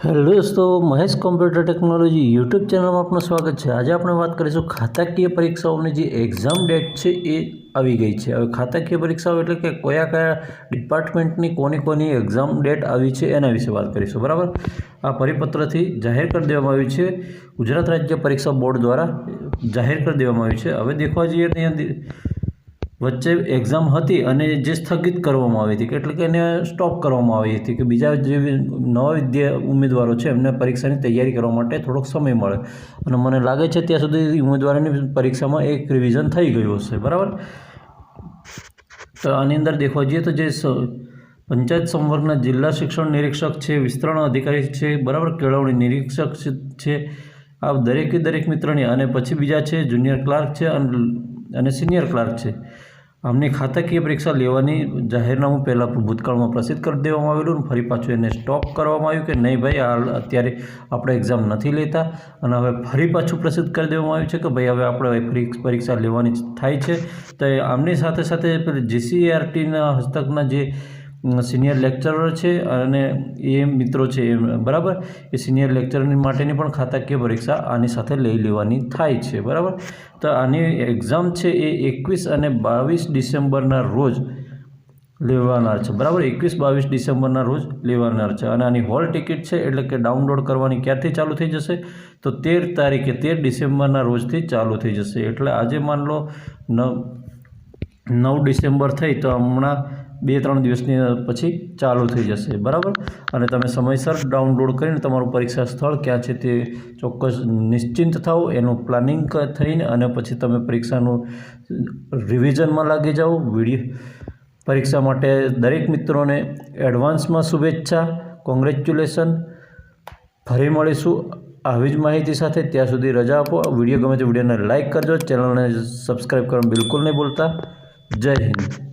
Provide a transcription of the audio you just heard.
Hello દોસ્તો, Mahesh computer technology YouTube ચેનલમાં આપનું સ્વાગત છે. આજે આપણે વાત કરીશું ખાતાકીય પરીક્ષાઓની જે એક્ઝામ ડેટ છે એ આવી ગઈ છે. હવે ખાતાકીય પરીક્ષાઓ એટલે કે કયા કયા ડિપાર્ટમેન્ટની કોની કોની એક્ઝામ ડેટ આવી છે એના વિશે વાત કરીશું, બરાબર? આ પરિપત્રથી જાહેર કરી દેવામાં આવ્યું છે. ગુજરાત રાજ્ય પરીક્ષા બોર્ડ દ્વારા જાહેર કરી દેવામાં આવ્યું છે. હવે દેખવા જઈએ તો અહીંયા વચ્ચે એક્ઝામ હતી અને જે સ્થગિત કરવામાં આવી હતી, એટલે કે એને સ્ટોપ કરવામાં આવી હતી કે બીજા જે નવા વિદ્યા ઉમેદવારો છે, એમને પરીક્ષાની તૈયારી કરવા માટે થોડોક સમય મળે. અને મને લાગે છે ત્યાં સુધી ઉમેદવારોની પરીક્ષામાં એક રિવિઝન થઈ ગયું હશે, બરાબર? તો આની અંદર દેખવા જઈએ તો જે પંચાયત સંવર્ગના જિલ્લા શિક્ષણ નિરીક્ષક છે, વિસ્તરણ અધિકારી છે, બરાબર? કેળવણી નિરીક્ષક છે- આ દરેકે દરેક મિત્રની અને પછી બીજા છે, જુનિયર ક્લાર્ક છે અને સિનિયર ક્લાર્ક છે. આમની ખાતાકીય પરીક્ષા લેવાની જાહેરનામું પહેલાં ભૂતકાળમાં પ્રસિદ્ધ કરી દેવામાં આવેલું અને ફરી પાછું એને સ્ટોપ કરવામાં આવ્યું કે નહીં ભાઈ, હાલ અત્યારે આપણે એક્ઝામ નથી લેતા અને હવે ફરી પાછું પ્રસિદ્ધ કરી દેવામાં આવ્યું છે કે ભાઈ, હવે આપણે પરી- પરીક્ષા લેવાની થાય છે. તો આમની સાથે સાથે જીસીઆરટીના હસ્તકના જે સિનિયર લેક્ચરર છે અને એ મિત્રો છે બરાબર? એ સિનિયર લેક્ચરની માટેની પણ ખાતાકીય પરીક્ષા આની સાથે લઈ લેવાની થાય છે, બરાબર? તો આની એક્ઝામ છે એ એકવીસ અને બાવીસ ડિસેમ્બરના રોજ લેવાનાર છે, બરાબર? એકવીસ, બાવીસ ડિસેમ્બરના રોજ લેવાનાર છે અને આની હોલ ટિકિટ છે એટલે કે ડાઉનલોડ કરવાની ક્યારથી ચાલુ થઈ જશે? તો તેર તારીખે, તેર ડિસેમ્બરના રોજથી ચાલુ થઈ જશે. એટલે આજે માન લો નવ નવ ડિસેમ્બર થઈ તો હમણાં બે ત્રણ દિવસની પછી ચાલુ થઈ જશે, બરાબર? અને તમે સમયસર ડાઉનલોડ કરીને તમારું પરીક્ષા સ્થળ ક્યાં છે તે ચોક્કસ નિશ્ચિંત થાઓ, એનું પ્લાનિંગ થઈને અને પછી તમે પરીક્ષાનું રિવિઝનમાં લાગી જાઓ. વીડિયો પરીક્ષા માટે દરેક મિત્રોને એડવાન્સમાં શુભેચ્છા, કોંગ્રેચ્યુલેશન. ફરી મળીશું આવી જ માહિતી સાથે. ત્યાં સુધી રજા આપો. વીડિયો ગમે તે વિડીયોને લાઇક કરજો. ચેનલને સબસ્ક્રાઈબ કરવાનું બિલકુલ નહીં ભૂલતા. જય હિન્દ.